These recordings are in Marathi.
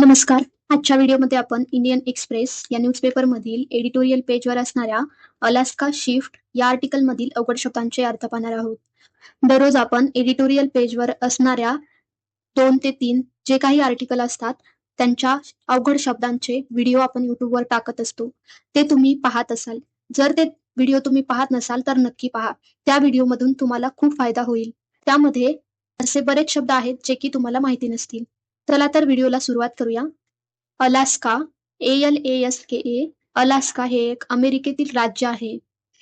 नमस्कार. आजच्या व्हिडिओमध्ये आपण इंडियन एक्सप्रेस या न्यूजपेपर मधील एडिटोरियल पेजवर असणाऱ्या अलास्का शिफ्ट या आर्टिकल मधील अवघड शब्दांचे अर्थ पाहणार आहोत. दररोज आपण एडिटोरियल पेजवर असणाऱ्या दोन ते तीन जे काही आर्टिकल असतात त्यांच्या अवघड शब्दांचे व्हिडिओ आपण युट्यूबवर टाकत असतो. ते तुम्ही पाहत असाल. जर ते व्हिडिओ तुम्ही पाहत नसाल तर नक्की पहा. त्या व्हिडिओमधून तुम्हाला खूप फायदा होईल. त्यामध्ये असे बरेच शब्द आहेत जे की तुम्हाला माहिती नसतील. चला तर व्हिडिओला सुरुवात करूया. Alaska A L A S K A Alaska हे एक अमेरिकेतील राज्य आहे.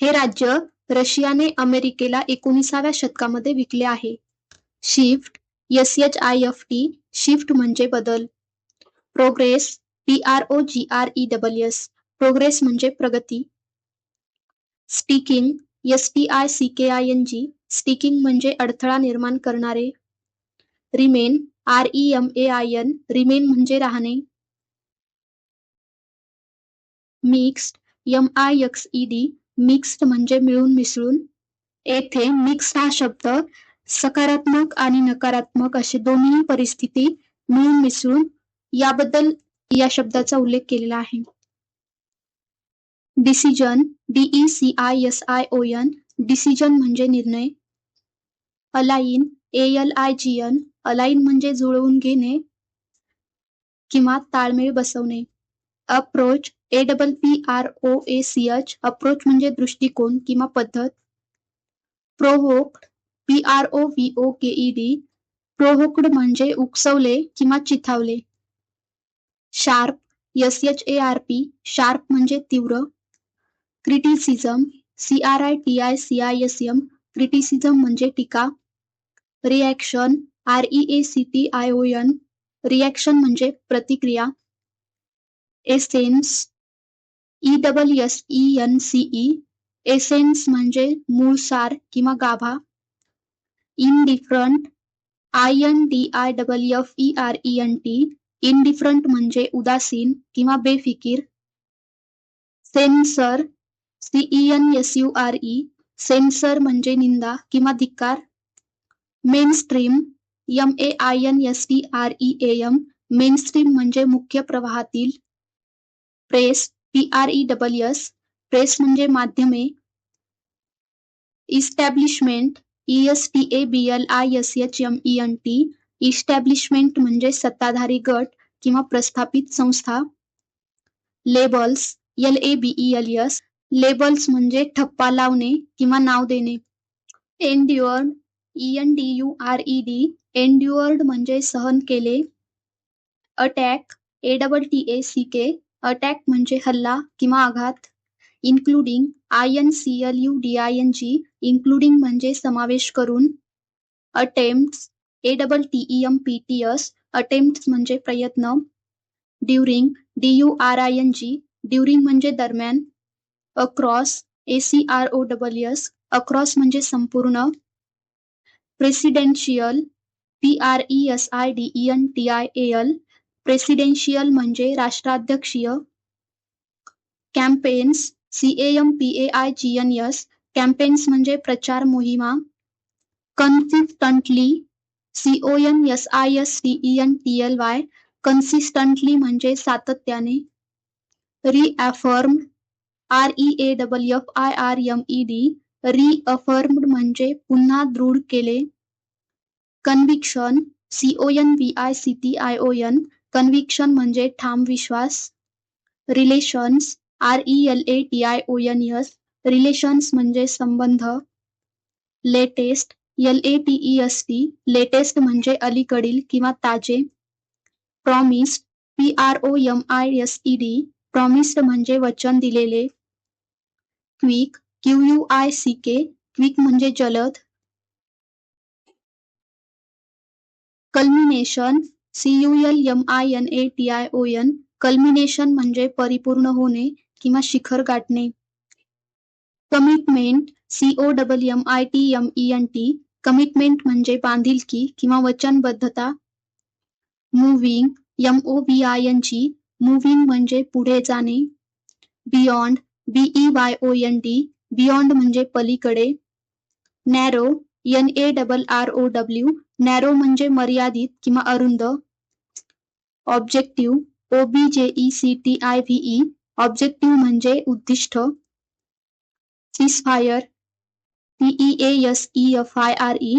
हे राज्य रशियाने अमेरिकेला एकोणीसाव्या शतकामध्ये विकले आहे. Shift S H I F T shift म्हणजे बदल. Progress P R O G R E double S progress म्हणजे प्रगती. Sticking S T I C K I N G sticking म्हणजे अडथळा निर्माण करणारे. Remain R E M A I N remain म्हणजे राहणे. Mixed M I X E D mixed म्हणजे मिळून मिसळून. येथे मिक्स्ड हा शब्द सकारात्मक आणि नकारात्मक असे दोन्ही परिस्थिती मिळून मिसळून याबद्दल या शब्दाचा उल्लेख केलेला आहे. Decision D E C I S I O N decision म्हणजे निर्णय. Align A L I G N align म्हणजे जुळवून घेणे किंवा ताळमेळ बसवणे. Approach A double P R O A C H approach म्हणजे दृष्टिकोन किंवा पद्धत. Provoked P R O V O K E D provoked म्हणजे उकसवले किंवा चिथावले. Sharp S H A R P sharp म्हणजे तीव्र. Criticism C R I T I C I S M criticism म्हणजे टीका. Reaction R E A C T I O N reaction म्हणजे प्रतिक्रिया. Essence E double S E N C E essence म्हणजे मूळ सार किंवा गाभा. Indifferent I N D I double F E R E N T indifferent म्हणजे उदासीन किंवा बेफिकीर. Censure C E N S U R E censure म्हणजे निंदा किंवा धिक्कार. Mainstream M A I N S T R E A M mainstream म्हणजे मुख्य प्रवाहातील press P R E double S press म्हणजे माध्यमे establishment E S T A B L I S H M E N T establishment म्हणजे सत्ताधारी गट किंवा प्रस्थापित संस्था labels L A B E L S labels म्हणजे ठप्पा लावणे किंवा नाव देणे endured E N D U R E D endured म्हणजे सहन केले. Attack A double T A C K attack म्हणजे हल्ला किंवा आघात. Including I N C L U D I N G including म्हणजे समावेश करून. Attempt A double T E M P T S attempt म्हणजे प्रयत्न. During D U R I N G during म्हणजे दरम्यान. Across A C R O double S across म्हणजे संपूर्ण. Presidential P R E S I D E N T I A L presidential म्हणजे राष्ट्राध्यक्षीय campaigns C A M P A I G N S campaigns म्हणजे प्रचार मोहिमा consistently C O N S I S T E N T L Y consistently म्हणजे सातत्याने reaffirmed R E A double F I R M E D reaffirmed म्हणजे पुन्हा दृढ केले. Conviction C O N V I C T I O N conviction म्हणजे ठाम विश्वास. Relations R E L A T I O N S relations म्हणजे संबंध. Latest L A T E S T latest म्हणजे अलीकडील किंवा ताजे. Promised P R O M I S E D promised म्हणजे वचन दिलेले. Quick Q U I C K quick म्हणजे जलद. Culmination C U L M I N A T I O N culmination म्हणजे परिपूर्ण होणे किंवा शिखर गाठणे. Commitment C O double M I T M E N T commitment म्हणजे बांधिलकी किंवा वचनबद्धता. Moving M O B I N G moving म्हणजे पुढे जाणे. Beyond B E Y O N D beyond म्हणजे पलीकडे. Narrow N A double R O W narrow मर्यादित किंवा अरुंद. Objective O B J C T I V objective म्हणजे उद्दिष्ट. Ceasefire T E S E F I R E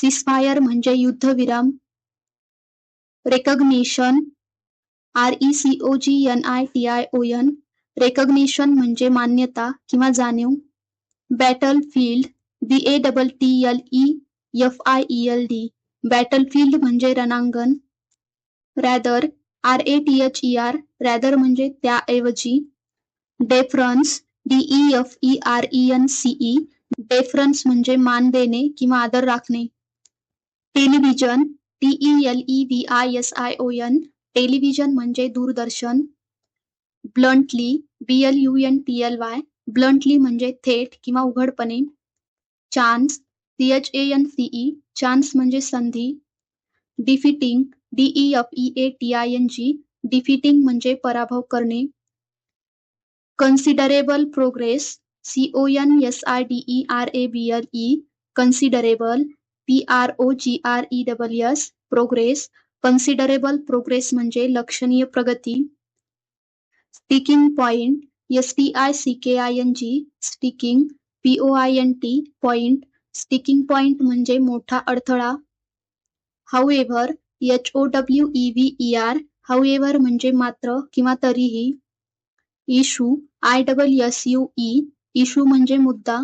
ceasefire म्हणजे युद्धविराम. Recognition R E C O G N I T I O N recognition म्हणजे मान्यता किंवा जाणीव. Battlefield B A double T L E F I E L D battlefield म्हणजे रणांगण. Rather R A T H E R rather म्हणजे त्याऐवजी. Deference D E F E R E N C E deference म्हणजे मान देणे किंवा आदर राखणे. Television T E L E V I S I O N television म्हणजे दूरदर्शन. Bluntly B L U N T L Y bluntly म्हणजे थेट किंवा उघडपणे chance C H A N C E chance म्हणजे संधी defeating D E F E A T I N G defeating म्हणजे पराभव करणे considerable progress C O N S I D E R A B L E considerable P R O G R E double S progress considerable progress म्हणजे लक्षणीय प्रगती sticking point S T I C K I N G sticking P O I N T point sticking point म्हणजे मोठा अडथळा. However H O W E V E R however म्हणजे मात्र किंवा तरीही. Issue I double S U E issue म्हणजे मुद्दा.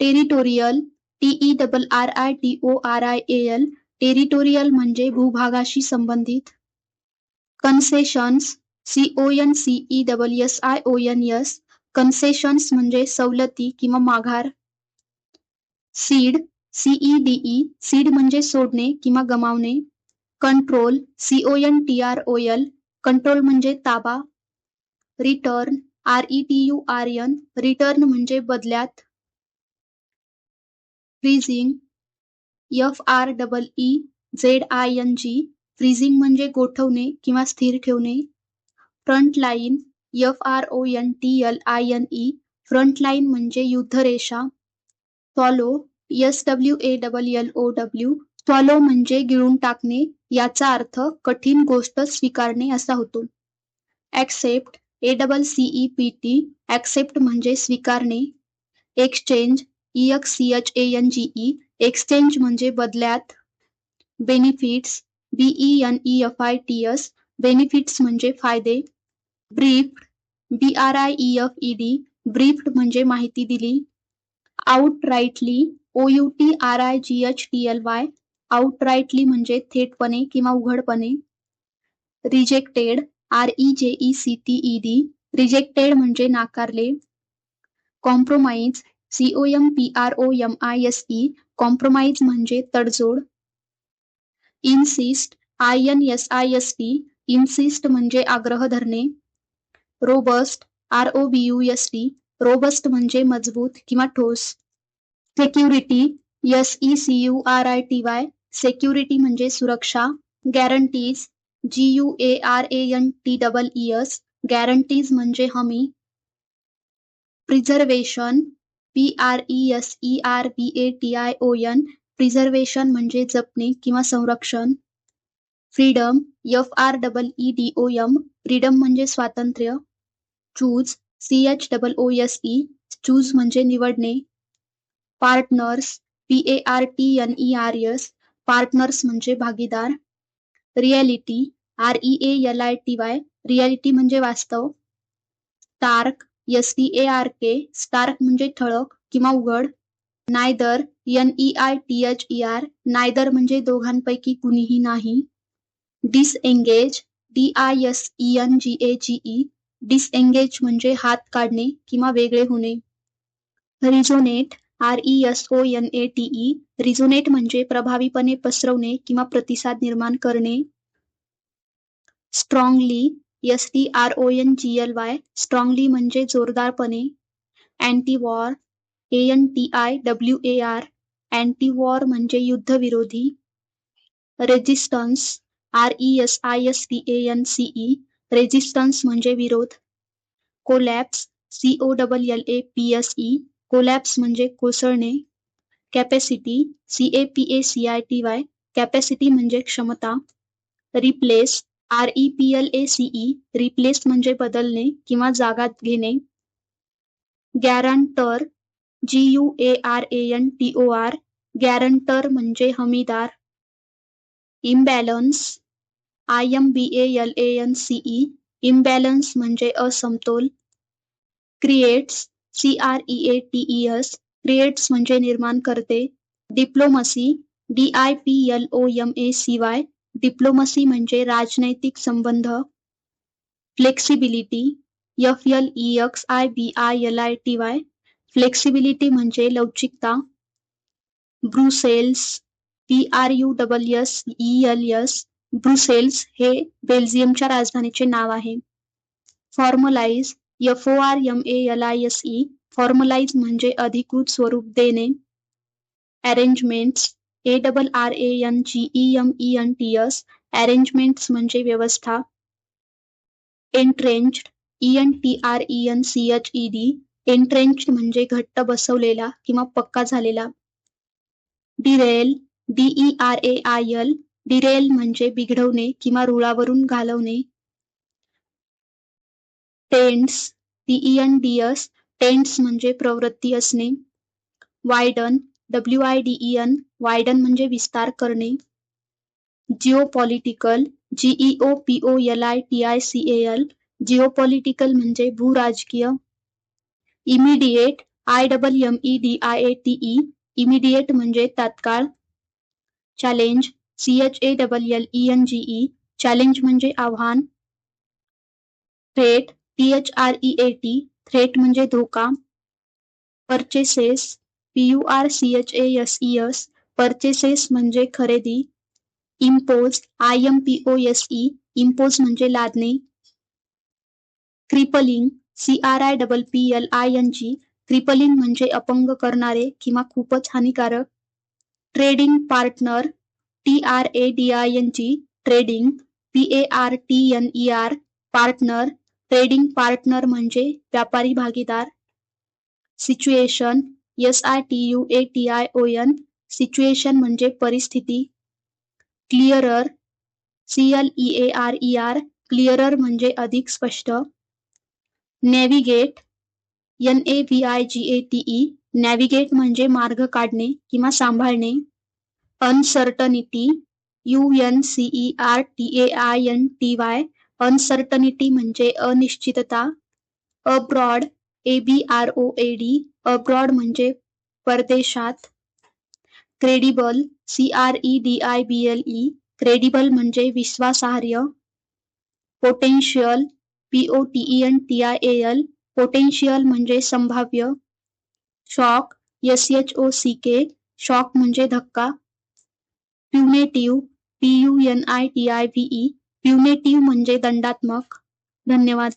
Territorial T E double R I T O R I L territorial म्हणजे भूभागाशी संबंधित. Concessions C O N CE double S I O N S concessions म्हणजे सवलती किंवा माघार. सीड सीई डीई सीड म्हणजे सोडणे किंवा गमावणे. Control C O N T R O L control म्हणजे ताबा. Return R E T U R N return म्हणजे बदल्यात. Freezing F R double E Z I N G freezing म्हणजे गोठवणे किंवा स्थिर ठेवणे. Frontline F R O N T L I N E frontline म्हणजे युद्धरेषा. Swallow S W A double L O W swallow म्हणजे गिळून टाकणे याचा अर्थ कठीण गोष्ट स्वीकारणे असा होतो. Accept A double C E P T accept म्हणजे स्वीकारणे. Exchange E X C H A N G E exchange म्हणजे बदल्यात. Benefits B E N E F I T S benefits म्हणजे फ़ायदे. Briefed B R I E F E D briefed म्हणजे माहिती दिली. Outrightly O U T R I G H T L Y outrightly म्हणजे थेटपणे किंवा उघडपणे. Rejected R E J E C T E D rejected म्हणजे नाकारले. Compromise C O M P R O M I S E compromise म्हणजे तडजोड. Insist I N S I S T insist म्हणजे आग्रह धरणे. Robust R O B U S T robust म्हणजे मजबूत किंवा ठोस. Security S E C U R I T Y security म्हणजे सुरक्षा. Guarantees G U A R A N T double E S guarantees म्हणजे हमी. Preservation P R E S E R B A T I O N preservation म्हणजे जपणे किंवा संरक्षण. Freedom F R double E D O M freedom म्हणजे स्वातंत्र्य. Choose C H double O S E choose म्हणजे निवडणे. Partners P A R T N E R S partners म्हणजे भागीदार. Reality R E A L I T Y reality म्हणजे वास्तव. Stark S T A R K stark म्हणजे ठळक किंवा उघड. Neither N E I T H E R neither म्हणजे दोघांपैकी कुणीही नाही. Disengage D I S E N G A G E disengage म्हणजे हात काढणे किंवा वेगळे होणे. Resonate R E S O N A T E resonate म्हणजे प्रभावीपणे पसरवणे किंवा प्रतिसाद निर्माण करणे. Strongly S T R O N G L Y strongly म्हणजे जोरदारपणे. Anti war A N T I W A R anti war म्हणजे युद्धविरोधी. Resistance R E S I S T A N C E resistance म्हणजे विरोध. Collapse C O double L A P S E collapse म्हणजे कोसळणे. Capacity C A P A C I T Y capacity म्हणजे क्षमता. Replace R E P L A C E replace म्हणजे बदलणे किंवा जागा घेणे. Guarantor G U A R A N T O R guarantor म्हणजे हमीदार. Imbalance I M B L A N C E imbalance म्हणजे असमतोल. Creates C R E A T E S creates म्हणजे निर्माण करते. Diplomacy D I P L O M A C Y diplomacy म्हणजे राजनैतिक संबंध. Flexibility F L E X I B I L I T Y flexibility म्हणजे लवचिकता. Brussels P R U double S E L S Brussels हे बेल्जियमच्या राजधानीचे नाव आहे. Formalise F O R M A L I S E formalise म्हणजे अधिकृत स्वरूप देणे. Arrangements A double R A N G E M E N T S arrangements म्हणजे व्यवस्था. Entrench E N T R E N C H E D entrench म्हणजे घट्ट बसवलेला किंवा पक्का झालेला. Derail D E R A I L derail म्हणजे बिघडवणे किंवा रुळावरून घालवणे. टेंट्स टीईएन डीएस टेंट्स म्हणजे प्रवृत्ती असणे. Widen W I DEN widen म्हणजे विस्तार करणे. Geopolitical political G E O P O L I T I C L geo geopolitical म्हणजे भूराजकीय. Immediate I double M E D I A T E immediate म्हणजे तात्काळ. Challenge C H A double L E N G E challenge म्हणजे आव्हान. Threat T H R E A T threat म्हणजे धोका. Purchases P U R C H A S E S purchases म्हणजे खरेदी. Impose I M P O S E impose म्हणजे लादणे. Crippling C R I double P L I N G crippling म्हणजे अपंग करणारे किंवा खूपच हानिकारक. Trading partner T R A D I N trading P A R T N E R partner trading partner म्हणजे व्यापारी भागीदार. Situation S I T U A T I O N situation म्हणजे परिस्थिती. Clearer C L E A R E R clearer म्हणजे अधिक स्पष्ट. Navigate N A V I G A T E navigate म्हणजे मार्ग काढणे किंवा सांभाळणे. Uncertainty U N C E R T A I N T Y uncertainty म्हणजे अनिश्चितता abroad A B R O A D abroad म्हणजे परदेशात credible C R E D I B L E credible म्हणजे विश्वासार्ह potential P O T N T I A L potential म्हणजे संभाव्य shock S H O C K shock म्हणजे धक्का punitive P U N I T I V E punitive म्हणजे दंडात्मक. धन्यवाद.